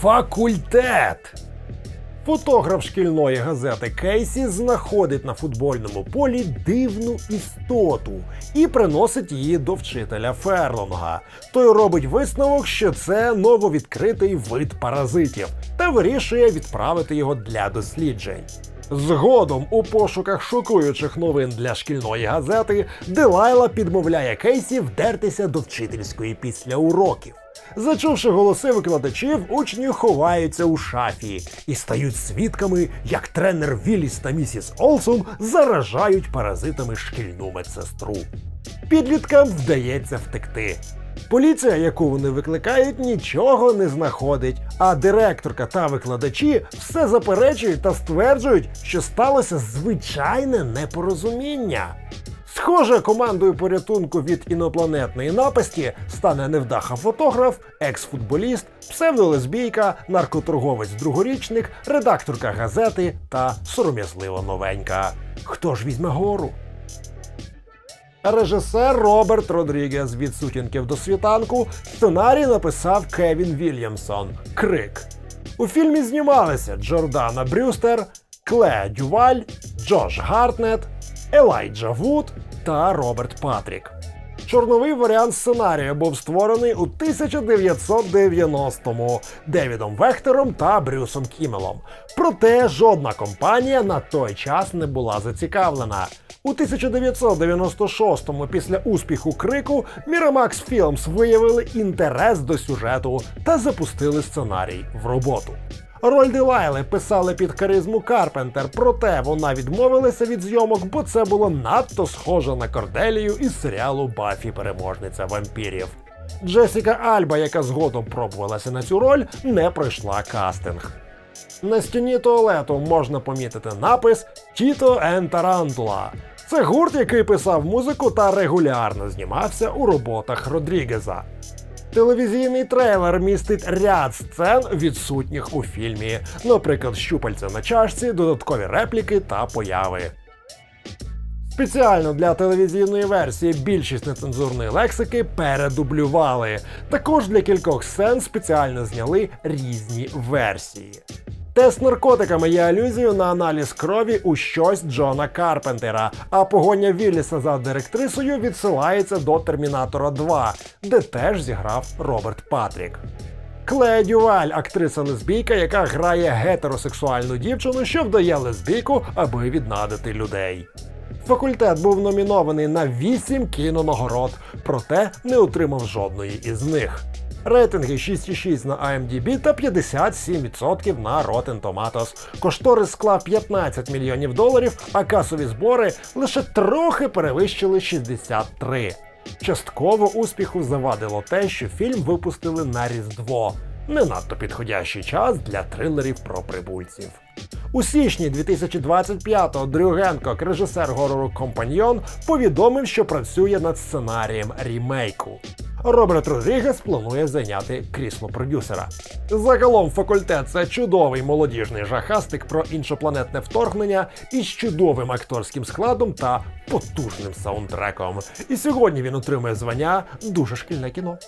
Факультет. Фотограф шкільної газети Кейсі знаходить на футбольному полі дивну істоту і приносить її до вчителя Ферлонга. Той робить висновок, що це нововідкритий вид паразитів, та вирішує відправити його для досліджень. Згодом у пошуках шокуючих новин для шкільної газети Делайла підмовляє Кейсі вдертися до вчительської після уроків. Зачувши голоси викладачів, учні ховаються у шафі і стають свідками, як тренер Вілліс та місіс Олсон заражають паразитами шкільну медсестру. Підліткам вдається втекти. Поліція, яку вони викликають, нічого не знаходить, а директорка та викладачі все заперечують та стверджують, що сталося звичайне непорозуміння. Схоже, командою порятунку від інопланетної напасті стане невдаха фотограф, екс-футболіст, псевдолесбійка, наркоторговець-другорічник, редакторка газети та сором'язлива новенька. Хто ж візьме гору? Режисер Роберт Родрігес від сутінків до світанку сценарій написав Кевін Вільямсон Крик. У фільмі знімалися Джордана Брюстер, Клея Дюваль, Джош Гартнет, Елайджа Вуд та Роберт Патрік. Чорновий варіант сценарію був створений у 1990-му Девідом Вехтером та Брюсом Кімелом. Проте жодна компанія на той час не була зацікавлена. У 1996-му, після успіху крику, Miramax Films виявили інтерес до сюжету та запустили сценарій в роботу. Роль Дилайли писали під харизму Карпентер, проте вона відмовилася від зйомок, бо це було надто схоже на Корделію із серіалу Бафі переможниця вампірів. Джесіка Альба, яка згодом пробувалася на цю роль, не пройшла кастинг. На стіні туалету можна помітити напис Тіто Ен Тарантула. Це гурт, який писав музику та регулярно знімався у роботах Родрігеза. Телевізійний трейлер містить ряд сцен, відсутніх у фільмі, наприклад, щупальця на чашці, додаткові репліки та появи. Спеціально для телевізійної версії більшість нецензурної лексики передублювали. Також для кількох сцен спеціально зняли різні версії. Тест наркотиками є алюзією на аналіз крові у щось Джона Карпентера, а погоня Вілліса за директрисою відсилається до Термінатора 2, де теж зіграв Роберт Патрік. Клея Дюваль, актриса лесбійка, яка грає гетеросексуальну дівчину, що вдає лесбійку, аби віднадити людей. Факультет був номінований на 8 кінонагород, проте не отримав жодної із них. Рейтинги 6,6 на IMDb та 57% на Rotten Tomatoes. Кошторис склав 15 мільйонів доларів, а касові збори лише трохи перевищили 63. Частково успіху завадило те, що фільм випустили на Різдво. Не надто підходящий час для трилерів про прибульців. У січні 2025-го Дрю Генкок, режисер горору Компаньйон, повідомив, що працює над сценарієм рімейку. Роберт Родрігес планує зайняти крісло продюсера. Загалом факультет це чудовий молодіжний жахастик про іншопланетне вторгнення із чудовим акторським складом та потужним саундтреком. І сьогодні він отримує звання дуже шкільне кіно.